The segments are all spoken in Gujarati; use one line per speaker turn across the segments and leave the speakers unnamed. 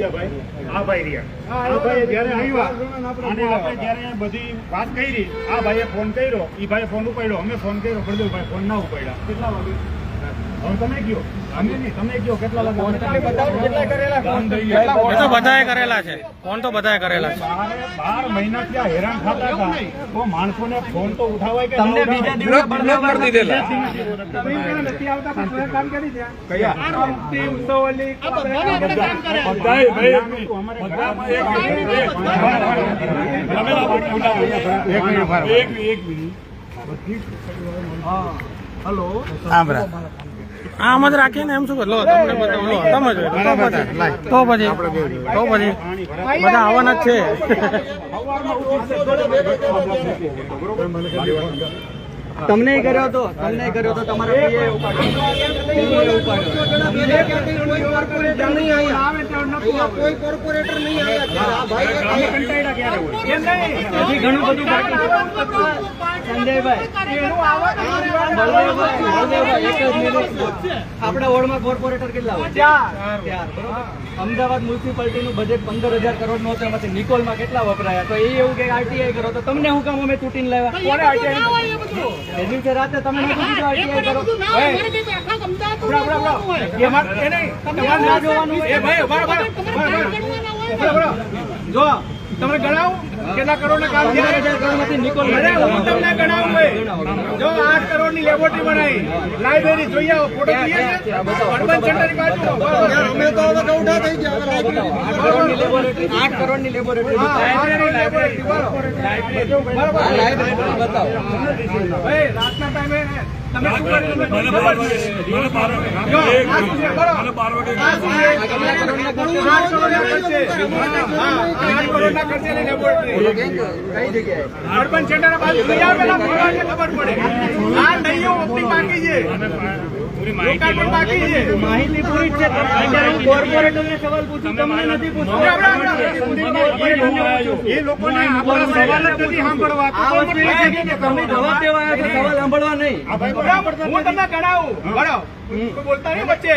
બીજા ભાઈ આ ભાઈ રહ્યા. આ ભાઈ જ્યારે આવ્યા અને આપણે જ્યારે બધી વાત કરી આ ભાઈએ ફોન કર્યો એ ભાઈ ફોન ઉપાડ્યો અમે ફોન કર્યો પ્રદીપભાઈ ફોન ના ઉપાડ્યા. કેટલા વાગે?
તો બધાએ કરેલા છે. ફોન તો બધાએ કરેલા છે.
બારે મહિના ત્યાં હેરાન થતા હતા. તો માણસોને ફોન તો ઉઠાવાય કે તમને બીજા
બ્લોક બ્લોક કરી દીધેલા.
આમ જ રાખીને એમ શું કર લો તમને બતાવો લો તમે જો તો પછી તો પછી તો પછી બધા આવવાના જ છે
તમને કર્યો તો તમને કર્યો તો તમારા
કોઈ કોર્પોરેટર નહીં આવ્યા.
ઘણું બધું સંજયભાઈ. આપણા વોર્ડમાં કોર્પોરેટર કેટલા હોય? અમદાવાદ મ્યુનિસિપાલિટીનું બજેટ પંદર હજાર કરોડનું હતું એમાંથી નિકોલમાં કેટલા વપરાયા? તો એ એવું કે આરટીઆઈ કરો તો તમને હું કામ? અમે તૂટીને લેવા એ દિવસે રાતે તમે.
જો તમે ગણાવો. કેટલા કરોડ ના કામ હું તમને ગણાવું જો આઠ કરોડની લેબોરેટરી બનાવી લાઇબ્રેરી જોઈ આવો ફોટો જોઈએ અર્બન સેન્ટર અમે તો હવે થઈ ગયા
આઠ આઠ કરોડની લેબોરેટરી. બતાવો.
રાતના ટાઈમે તમે શું કર્યું ખબર પડે આ નહીં ઓપનિંગ બાકી છે
માહિતી પૂરી છે. હું કોર્પોરેટરને સવાલ પૂછું તમને નથી પૂછતું
એ લોકોને સવાલ જ નથી સાંભળવા.
તમે જવાબ દેવા સવાલ સાંભળવા નહીં.
હું તમને ગણાવું. બરાબર. બોલતા નહીં વચ્ચે?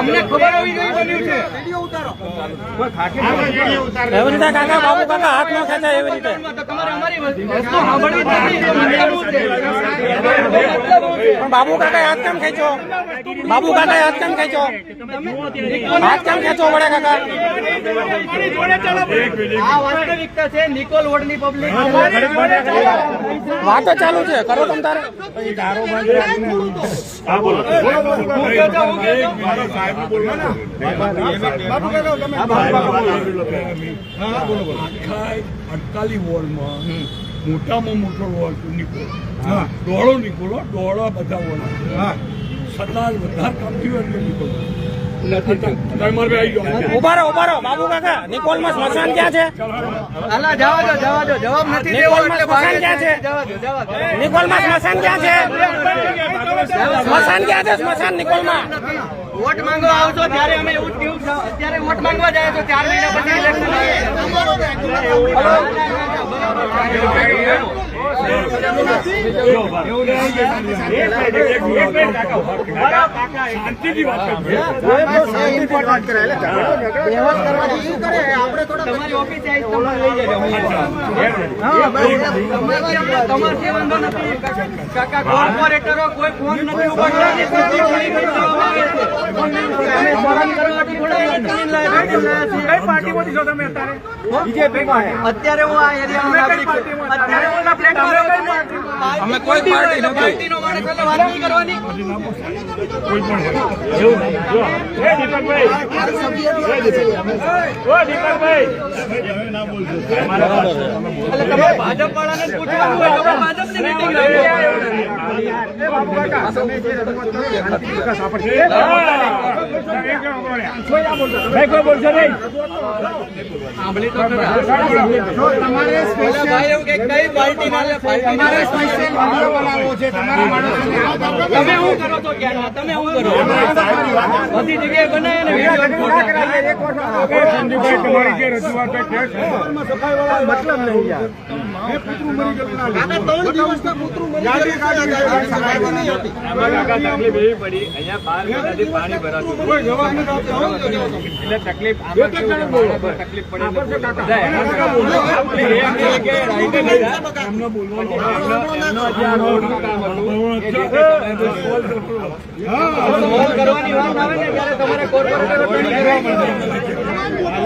અમને
રીતે કાકા બાબુ કાકા હાથ ન એવી રીતે બાબુ કાકા હાથ કેમ ખેંચો બાબુ કાકા હાથ કેમ ખેંચો હાથ કેમ ખેંચો વડે કાકા?
વાસ્તવિકતા છે નિકોલ વોર્ડની પબ્લિક
મારી જોડે ચાલો
વાતો ચાલુ છે કરો તમ તારે
અડતાલીસ વોર્ડમાં મોટામાં મોટો વોર્ડ નિકોલ ડોળો નીકળો ડોળા બધા વોર્ડ છતાં વધારે કામ થયું એટલે નિકોલ તમારે આવી જાઓ
ઊભા રહો ઊભા રહો. બાબુ કાકા નિકોલમાં સ્મશાન ક્યાં છે?
અલા જવા દો જવા દો. જવાબ નથી દેવો
નિકોલમાં સ્મશાન ક્યાં છે?
જવા દો
નિકોલમાં સ્મશાન ક્યાં છે? સ્મશાન ક્યાં છે? સ્મશાન નિકોલમાં.
વોટ માંગવા આવશો ત્યારે અમે એવું કેવું અત્યારે વોટ માંગવા જાય છો, ચાર મહિના પછી ઇલેક્શન કોર્પોરેટરો કોઈ ફોન નથી ઉપાડતા.
¡Vamos! ¡Vamos! અત્યારે?
અત્યારે હું આ ને.
અમે કોઈ પાર્ટી નથી. કોઈ પણ
એ દીપકભાઈ. ઓ દીપકભાઈ
ભાજપ વાળાને પૂછવાનું હોય રાખો. સાંભળી તો ખરા. ઓલા ભાઈ એવું કે કઈ પાર્ટીના લે, તમારા લે. તમે હું કરો તો તમે હું કરો બધી જગ્યાએ બનાવે ને વીડિયો તકલીફ એવી પડી અહીંયા બાર મહિનાથી પાણી ભરાતું. એટલે તકલીફ તકલીફ પડી કરવાની વાત આવે ને ત્યારે તમારે corporator જોડે જવાબ નથી હોતો ને.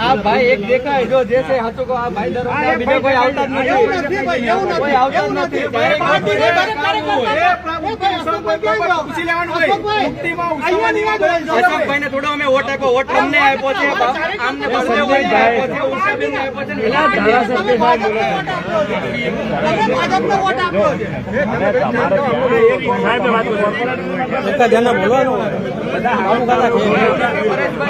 આ ભાઈ એક દેખાય જો જે છે સાચું કહો આ ભાઈ દરમિયાન બીજો કોઈ આવતા જ નથી કોઈ આવતા જ નથી Direct અશોકભાઈને થોડો અમે વોટ આપ્યો વોટ તમને આપ્યો છે આમને બળદેવભાઈને આપ્યો છે ઉષાબેનને આપ્યો છે ને પેલા ધારાસભ્ય સાહેબ બોલે છે. પરેશભાઈ દર વખતે જવાબ આવે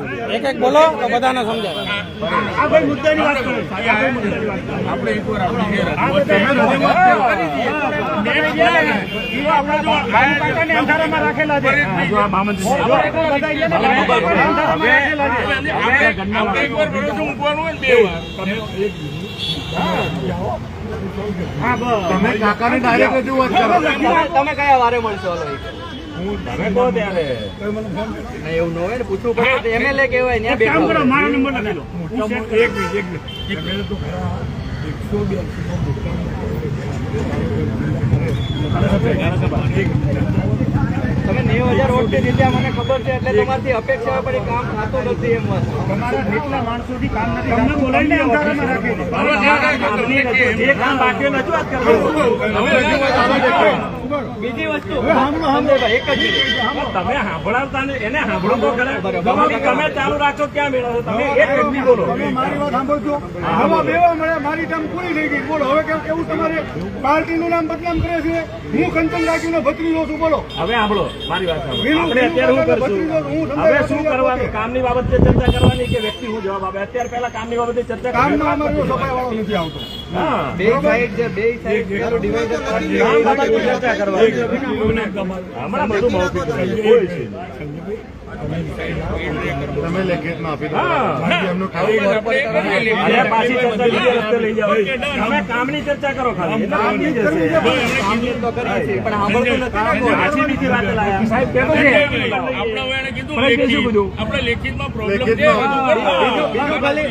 એક એક બોલો તો બધાને સમજાય.
આ ભાઈ મુદ્દાની વાત કરો. આપણે
કાકાને ડાયરેક્ટ રજૂઆત કરો.
તમે તમે કયા વારે મળશો? હલો નહીં એવું ન હોય ને પૂછવું પડે તો એમએલએ કહેવાય
એક
ત્યાં
કામ કરો
બેઠા
મારો નંબર લખી લો. હું check
એક મિનિટ એક મિનિટ. તમે
નેવું હજાર વોટ જીત્યા મને ખબર છે એટલે તમારથી અપેક્ષા પણ કામ થતું નથી એમ વાત.
તમારા માણસો થી કામ નથી તમને બોલાવીને અંધારામાં રાખે છે જે કામ બાકી રજૂઆત કરો.
બીજી વસ્તુ એક જ
તમે સાંભળાવતા ને એને સાંભળો તો ખરા. તમે ચાલુ રાખો ક્યાં મેળવશો તમે એક વ્યક્તિ બોલો.
મારી વાત સાંભળજો. આમાં બેવા મળે મારી ટર્મ પૂરી થઈ ગઈ. બોલો હવે કેવું કેવું તમારે? પાર્ટીનું નામ બદનામ કરે છે. હું કંચન રાખીને ભત્રીજો છું બોલો.
હવે સાંભળો મારી વાત સાંભળો. આપણે અત્યારે શું કરશું? હવે શું કરવાનું? કામની બાબતે ચર્ચા કરવાની કે વ્યક્તિ હું જવાબ આપે? અત્યારે પહેલા કામની બાબતે ચર્ચા
કામનો. અમારો સફાઈ વાળો નથી આવતો.
હા.
બે સાઈડ છે બે સાઈડ ડિવાઈડર
હમણાં બધું મોકલી છે. છે
તમે લેખિતમાં આપી દો. એમનું ખાલી
કામની ચર્ચા કરો ખાલી. આપણે
લેખિતમાં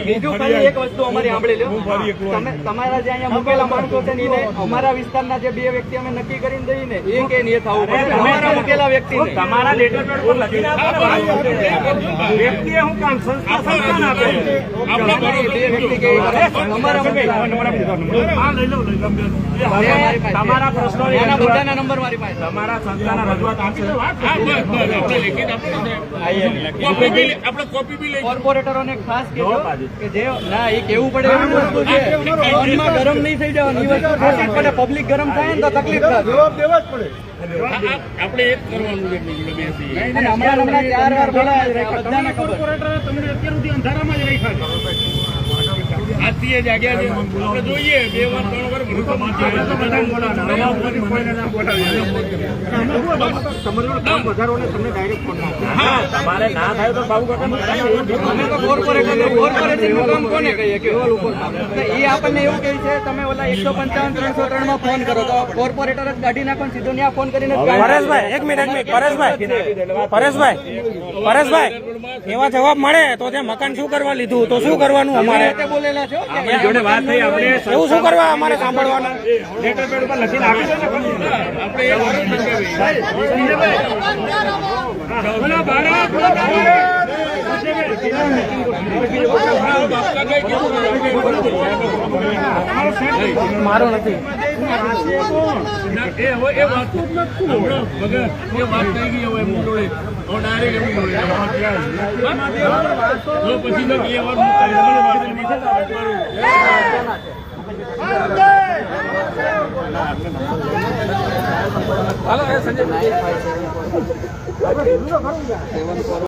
બીજું ખાલી એક વસ્તુ અમારી સાંભળી લો તમારા જે અહીંયા મૂકેલા માણસો છે ને એને અમારા વિસ્તારના જે બે વ્યક્તિ અમે નક્કી કરીને દઈએ ને એ કે એ થવું પડે અમારા મૂકેલા વ્યક્તિ
તમારા લેટર પેડ પર લખીને. વ્યક્તિએ હું કામ? સંસ્થા સંસ્થાને આપે.
બે વ્યક્તિ કે અમારા મૂકેલા
હા, લઈ લો, લઈ લો. તમારા પ્રશ્નો
નંબર મારી પાસે.
તમારા સંસ્થાના રજૂઆત આપશે.
કોર્પોરેટરોને ખાસ કહેજો કે જે ના એ કેવું પડે એવી વસ્તુ છે. ગરમ નહીં થઈ જવાની. વસ્તુ પબ્લિક ગરમ થાય ને તો તકલીફ થાય.
જવાબ દેવા જ પડે.
અને એક કરવાનું છે,
તમને અત્યાર સુધી અંધારામાં જ રાખ્યા છે. આપણે તો બધાને બોલાવવાના. નવા ઉપરથી કોઈને ના બોલાવીએ. હા, તમારે ના થાય તો બાબુ કાકા
અમે તો કોર્પોરેટર કોર્પોરેશનનું કામ કોને કહીએ? કે તો એ આપણને એવું કહે છે તમે ઓલા એકસો પંચાવન ત્રણસો ત્રણમાં ફોન કરો. તો કોર્પોરેટર જ કાઢી નાખો સીધો ત્યાં ફોન કરીને
પરેશભાઈ એક મિનિટ એક મિનિટ પરેશભાઈ. પરેશભાઈ. પરેશભાઈ એવા જવાબ મળે તો ત્યાં મકાન શું કરવા લીધું? તો શું કરવાનું અમારે?
બોલેલા કે
જોડે વાત થઈ આપણે
એવું શું કરવા અમારે સાંભળવાનું?
લેટર પેડ ઉપર લખીને આપી દો ને. બોલો ભારત માતા કી જય.
મારો નથી.
એ હોય એ વાત એ વાત થઈ ગઈ હોય એમની જોડે હું ડાયરેક્ટ એમની જોડે જો પછી તો મને નહીં
હાલો સંજય